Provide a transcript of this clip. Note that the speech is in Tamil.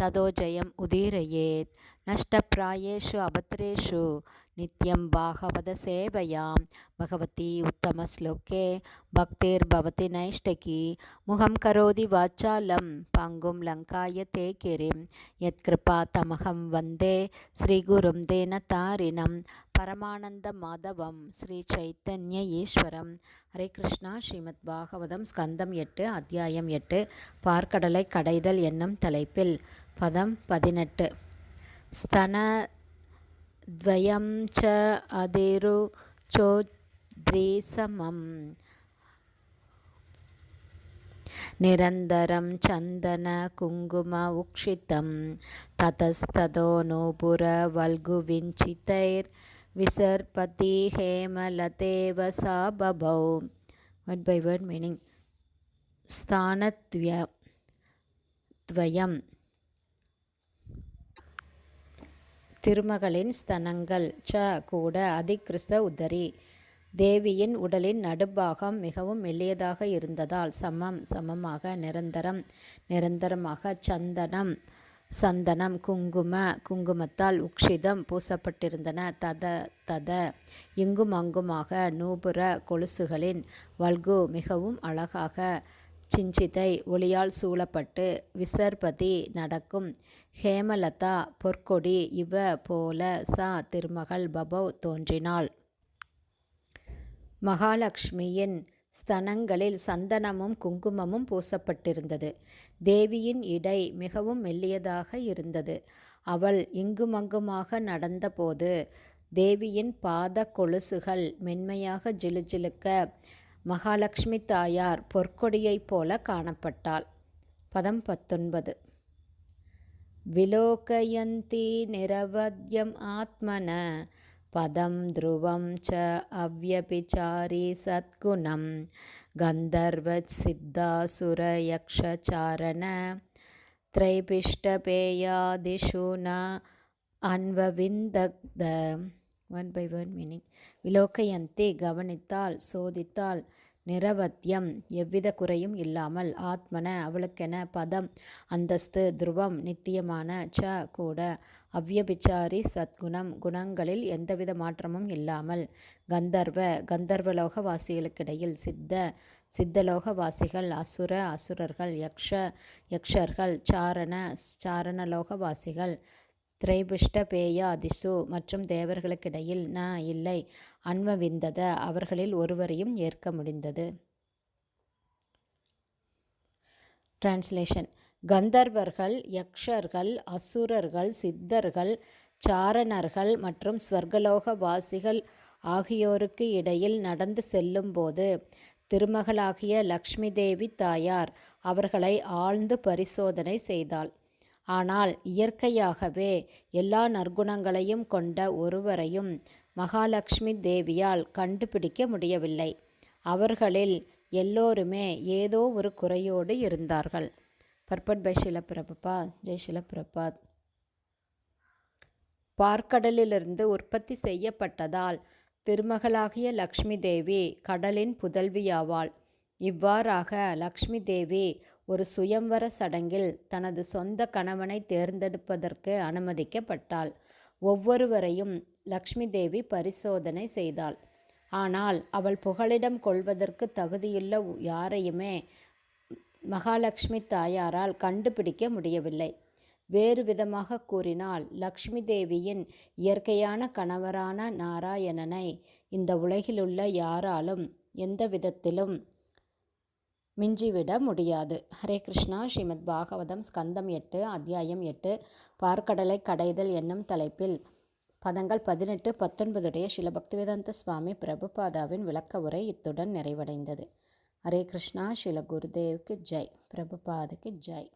ततो जयम् उदीरयेत् नष्टप्रायेषु अभद्रेषु नित्यं भागवतसेवयां भगवती उत्तमश्लोके भक्तिर्भवति नैष्टकी मुखं करोति वाचालं पङ्गुं लङ्काय ते गिरिं यत्कृपातमहं वन्दे श्रीगुरुं तेन तारिणं பரமானந்தமாதவம் ஸ்ரீ சைத்தன்ய ஈஸ்வரம் ஹரே கிருஷ்ணா ஸ்ரீமத் பாகவதம் ஸ்கந்தம் எட்டு அத்தியாயம் எட்டு பார்க்கடலை கடைதல் என்னும் தலைப்பில் பதம் பதினெட்டு ஸ்தனத்வயம் ச அதிரு சோத்ரீசமம் निरन्तरं चन्दनकुङ्कुम उक्षितं ततस्ततो नूपुरवल्गुविञ्चितैर्विसर्पति हेमलतेव सा बभौ वर्ड् बै वर्ड् मीनिङ्ग् स्थानद्वय द्वयं திருமகளின் ஸ்தனங்கள். ச கூட அதிகிருஷ்ட உதரி. தேவியின் உடலின் நடுப்பாகம் மிகவும் மெல்லியதாக இருந்ததால் சமம் சமமாக நிரந்தரம் நிரந்தரமாக சந்தனம் சந்தனம் குங்கும குங்குமத்தால் உக்ஷிதம் பூசப்பட்டிருந்தன. தத தத. இங்கும் அங்குமாக நூபுர கொலுசுகளின் வல்கு மிகவும் அழகாக சிஞ்சிதை ஒளியால் சூழப்பட்டு விசர்பதி நடக்கும். ஹேமலதா பொற்கொடி இவ போல சா திருமகள் பபவ் தோன்றினாள். மகாலட்சுமியின் ஸ்தனங்களில் சந்தனமும் குங்குமமும் பூசப்பட்டிருந்தது. தேவியின் இடை மிகவும் மெல்லியதாக இருந்தது. அவள் இங்குமங்குமாக நடந்தபோது தேவியின் பாத கொலுசுகள் மென்மையாக ஜிலுஜிலுக்க மகாலட்சுமி தாயார் பொற்கொடியைப் போல காணப்பட்டாள். பதம் பத்தொன்பது. விலோகயந்தி நிரவத்யம் ஆத்மன பதம் த்ருவம் ச அவ்வபிச்சாரி சத்குணம் கந்தர்வ சித்தாசுரயக்ஷாரண த்ரைபிஷ்டபேயாதிஷு ந அன்வவிந்தக்த ஒன் பை ஒன் மீனிங் விலோக்கயந்தி கவனித்தால் சோதித்தால் நிரவத்தியம் எவ்வித குறையும் இல்லாமல் ஆத்மன அவளுக்கென பதம் அந்தஸ்து துருவம் நித்தியமான ச கூட அவ்யபிச்சாரி சத்குணம் குணங்களில் எந்தவித மாற்றமும் இல்லாமல் கந்தர்வ கந்தர்வலோகவாசிகளுக்கிடையில் சித்த சித்தலோகவாசிகள் அசுர அசுரர்கள் யக்ஷ யக்ஷர்கள் சாரண சாரணலோகவாசிகள் திரைபிஷ்ட பேயாதிசு மற்றும் தேவர்களுக்கிடையில் ந இல்லை. அன்வவிந்தத அவர்களில் ஒருவரையும் ஏற்க முடிந்தது. டிரான்ஸ்லேஷன் கந்தர்வர்கள் யக்ஷர்கள் அசுரர்கள் சித்தர்கள் சாரணர்கள் மற்றும் ஸ்வர்கலோக வாசிகள் ஆகியோருக்கு இடையில் நடந்து செல்லும்போது திருமகளாகிய லக்ஷ்மி தேவி தாயார் அவர்களை ஆழ்ந்து பரிசோதனை செய்தாள். ஆனால் இயற்கையாகவே எல்லா நற்குணங்களையும் கொண்ட ஒருவரையும் மகாலட்சுமி தேவியால் கண்டுபிடிக்க முடியவில்லை. அவர்களில் எல்லோருமே ஏதோ ஒரு குறையோடு இருந்தார்கள். பர்பட் பை ஷிலப்பிரபாத் ஜெய் ஷிலப்பிரபாத் பார்க்கடலிலிருந்து உற்பத்தி செய்யப்பட்டதால் திருமகளாகிய லக்ஷ்மி தேவி கடலின் புதல்வியாவாள். இவ்வாறாக லக்ஷ்மி தேவி ஒரு சுயம்வர சடங்கில் தனது சொந்த கணவனை தேர்ந்தெடுப்பதற்கு அனுமதிக்கப்பட்டாள். ஒவ்வொருவரையும் லக்ஷ்மி தேவி பரிசோதனை செய்தாள். ஆனால் அவள் புகலிடம் கொள்வதற்கு தகுதியுள்ள யாரையுமே மகாலட்சுமி தாயாரால் கண்டுபிடிக்க முடியவில்லை. வேறு விதமாக கூறினால் லக்ஷ்மி தேவியின் இயற்கையான கணவரான நாராயணனை இந்த உலகிலுள்ள யாராலும் எந்த விதத்திலும் மிஞ்சிவிட முடியாது. ஹரே கிருஷ்ணா. ஸ்ரீமத் பாகவதம் ஸ்கந்தம் எட்டு அத்தியாயம் எட்டு பார்க்கடலை கடைதல் என்னும் தலைப்பில். பதங்கள் பதினெட்டு பத்தொன்பதுடைய ஸ்ரீல பக்திவேதாந்த சுவாமி பிரபுபாதாவின் விளக்க உரை இத்துடன் நிறைவடைந்தது. ஹரே கிருஷ்ணா. ஸ்ரீல குருதேவுக்கு ஜெய். பிரபுபாதுக்கு ஜெய்.